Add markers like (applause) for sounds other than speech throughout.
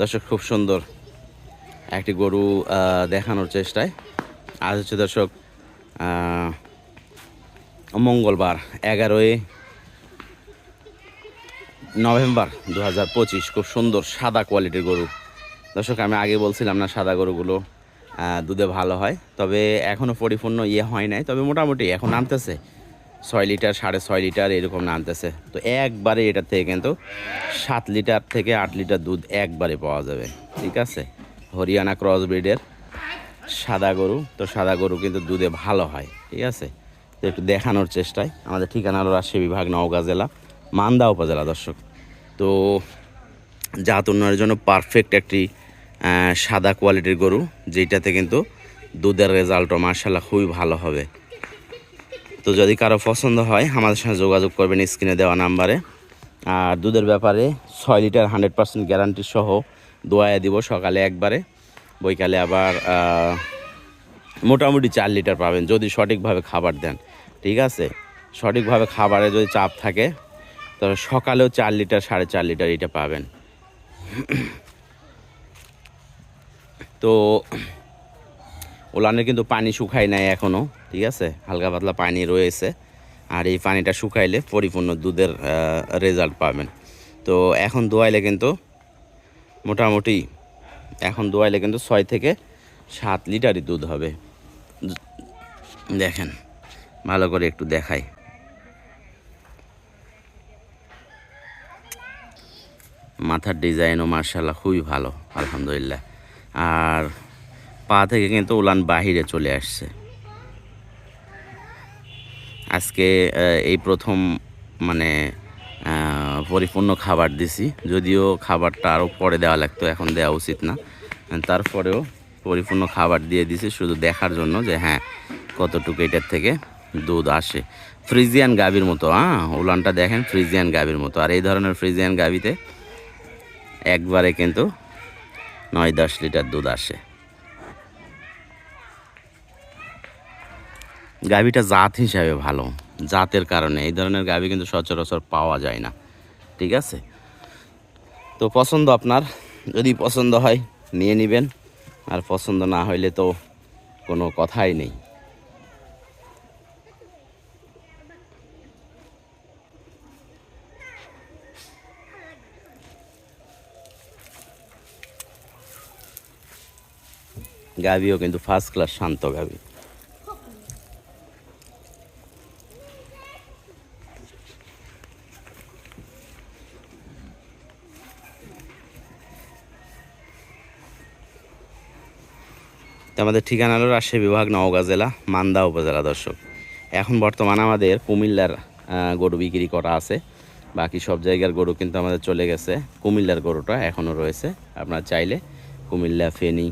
দর্শক, খুব সুন্দর একটি গরু দেখানোর চেষ্টায়। আজ হচ্ছে দর্শক মঙ্গলবার, এগারোই নভেম্বর দু হাজার পঁচিশ। খুব সুন্দর সাদা কোয়ালিটির গরু। দর্শক, আমি আগে বলছিলাম না সাদা গরুগুলো দুধে ভালো হয়। তবে এখনও পরিপূর্ণ ইয়ে হয় নাই। তবে মোটামুটি এখন নামতেছে। ছয় লিটার, সাড়ে ছয় লিটার এরকম নামতেছে। তো একবারে এটা থেকে কিন্তু সাত লিটার থেকে আট লিটার দুধ একবারে পাওয়া যাবে। ঠিক আছে? হরিয়ানা ক্রস ব্রিডের সাদা গরু। তো সাদা গরু কিন্তু দুধে ভালো হয়। ঠিক আছে? তো একটু দেখানোর চেষ্টায়। আমাদের ঠিকানা হলো বিভাগ, নওগাঁ জেলা, মান্দা উপজেলা, দর্শক। তো জাত উন্নয়নের জন্য পারফেক্ট একটি সাদা কোয়ালিটির গরু, যেটাতে কিন্তু দুধের রেজাল্টও মার্শাল্লাহ খুবই ভালো হবে। তো যদি কারও পছন্দ হয়, আমাদের সঙ্গে যোগাযোগ করবেন স্ক্রিনে দেওয়া নাম্বারে। আর দুধের ব্যাপারে ছয় লিটার হান্ড্রেড পার্সেন্ট গ্যারান্টি সহ দোয়ায় দিব সকালে একবারে। বৈকালে আবার মোটামুটি চার লিটার পাবেন যদি সঠিকভাবে খাবার দেন। ঠিক আছে? সঠিকভাবে খাবারে যদি চাপ থাকে, তবে সকালেও চার লিটার, সাড়ে চার লিটার এটা পাবেন। তো ওলানের কিন্তু পানি শুকায় নাই এখনও ঠিক আছে? হালকা পাতলা পানি রয়েছে। আর এই পানিটা শুকাইলে পরিপূর্ণ দুধের রেজাল্ট পাবেন। তো এখন দোয়াইলে কিন্তু মোটামুটি এখন দোয়াইলে কিন্তু ছয় থেকে সাত লিটারই দুধ হবে। দেখেন, ভালো করে একটু দেখাই। মাথার ডিজাইনও মার্শাল্লাহ খুবই ভালো, আলহামদুলিল্লাহ। আর পা থেকে কিন্তু উলান বাহিরে চলে আসছে। আজকে এই প্রথম মানে পরিপূর্ণ খাবার দিছি। যদিও খাবারটা আরও পরে দেওয়া লাগতো, এখন দেওয়া উচিত না। তারপরেও পরিপূর্ণ খাবার দিয়ে দিছি, শুধু দেখার জন্য যে হ্যাঁ কতটুকু এটার থেকে দুধ আসে। ফ্রিজিয়ান গাভীর মতো হ্যাঁ উলানটা দেখেন, ফ্রিজিয়ান গাভীর মতো। আর এই ধরনের ফ্রিজিয়ান গাভীতে একবারে কিন্তু নয় দশ লিটার দুধ আসে। গাভীটা জাত হিসাবে ভালো, জাতের কারণে। এই ধরনের গাভী কিন্তু সচরাচর পাওয়া যায় না, ঠিক আছে? তো পছন্দ আপনার, যদি পছন্দ হয় নিয়ে নেবেন, আর পছন্দ না হইলে তো কোনো কথাই নেই। গাভীও কিন্তু ফার্স্ট ক্লাস শান্ত গাভী। তো আমাদের ঠিকানা হলো রাজশাহী বিভাগ, নওগাঁ জেলা, মান্দা উপজেলা, দর্শক। এখন বর্তমানে আমাদের কুমিল্লার গরু বিক্রি করা আছে। বাকি সব জায়গার গরু কিন্তু আমাদের চলে গেছে। কুমিল্লার গরুটা এখনও রয়েছে। আপনার চাইলে কুমিল্লা, ফেনী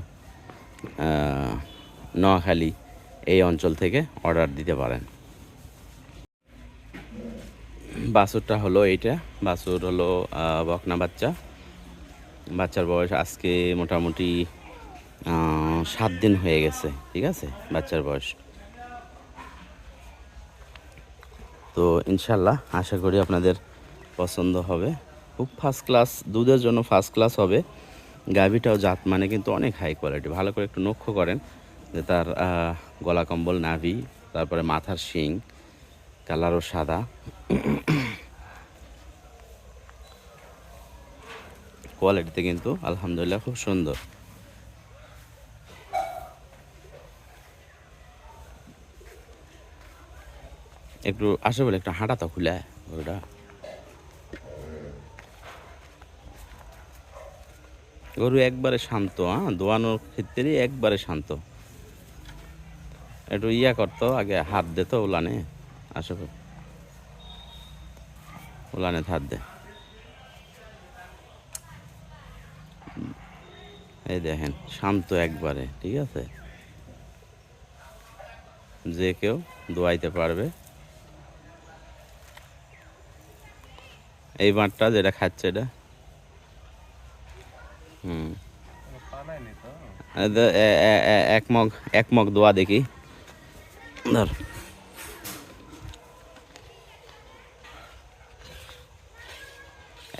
নোয়াখালী এই অঞ্চল থেকে অর্ডার দিতে পারেন। বাছুরটা হলো এইটা। বাছুর হলো বকনা বাচ্চা। বাচ্চার বয়স আজকে মোটামুটি সাত দিন হয়ে গেছে, ঠিক আছে? বাচ্চার বয়স। তো ইনশাল্লাহ, আশা করি আপনাদের পছন্দ হবে। খুব ফার্স্ট ক্লাস দুধের জন্য ফার্স্ট ক্লাস হবে। গাভীটাও জাত মানে কিন্তু অনেক হাই কোয়ালিটি ভালো করে একটু লক্ষ্য করেন যে তার গলা কম্বল নাভি, তারপরে মাথার শিং, কালারও সাদা। (coughs) কোয়ালিটিতে কিন্তু আলহামদুলিল্লাহ খুব সুন্দর। একটু আসে বলে একটু হাঁটা তো খুলে ওটা। গরু একবারে শান্ত হ্যাঁ দোয়ানোর ক্ষেত্রে একবারে শান্ত। একটু ইয়া করতো, আগে হাত দে তো উলানে, আসে। উলানে হাত দে। এই দেখেন, শান্ত একবারে, ঠিক আছে? যে কেউ দোয়াইতে পারবে। এই মাঠটা যেটা খাচ্ছে এটা। দোয়া দেখি। ধর।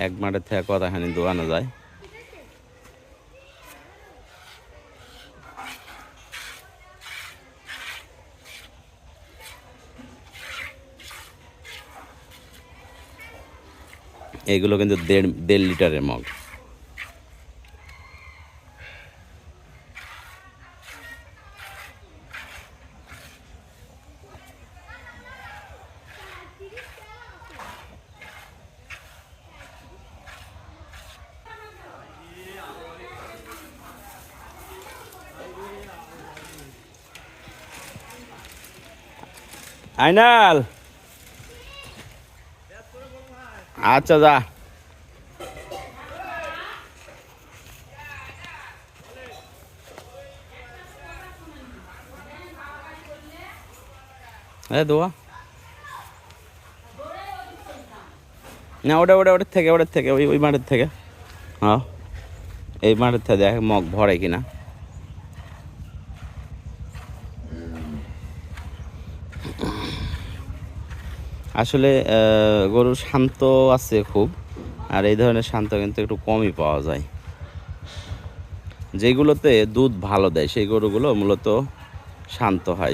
এক মাঠের থেকে দোয়ানো যায়? এগুলো কিন্তু দেড় দেড় লিটারের মগ। আইনাল! আচ্ছা যা। এ, দোয়া। না, ওটা ওটা, ওটার থেকে ওটার থেকে, ওই ওই মাঠের থেকে। হ্যাঁ এই মাঠের থেকে দেখ, মগ ভরে কিনা। আসলে গরু শান্ত আছে খুব, আর এই ধরনের শান্ত কিন্তু একটু কমই পাওয়া যায়। যেগুলোতে দুধ ভালো দেয়, সেই গরুগুলো মূলত শান্ত হয়।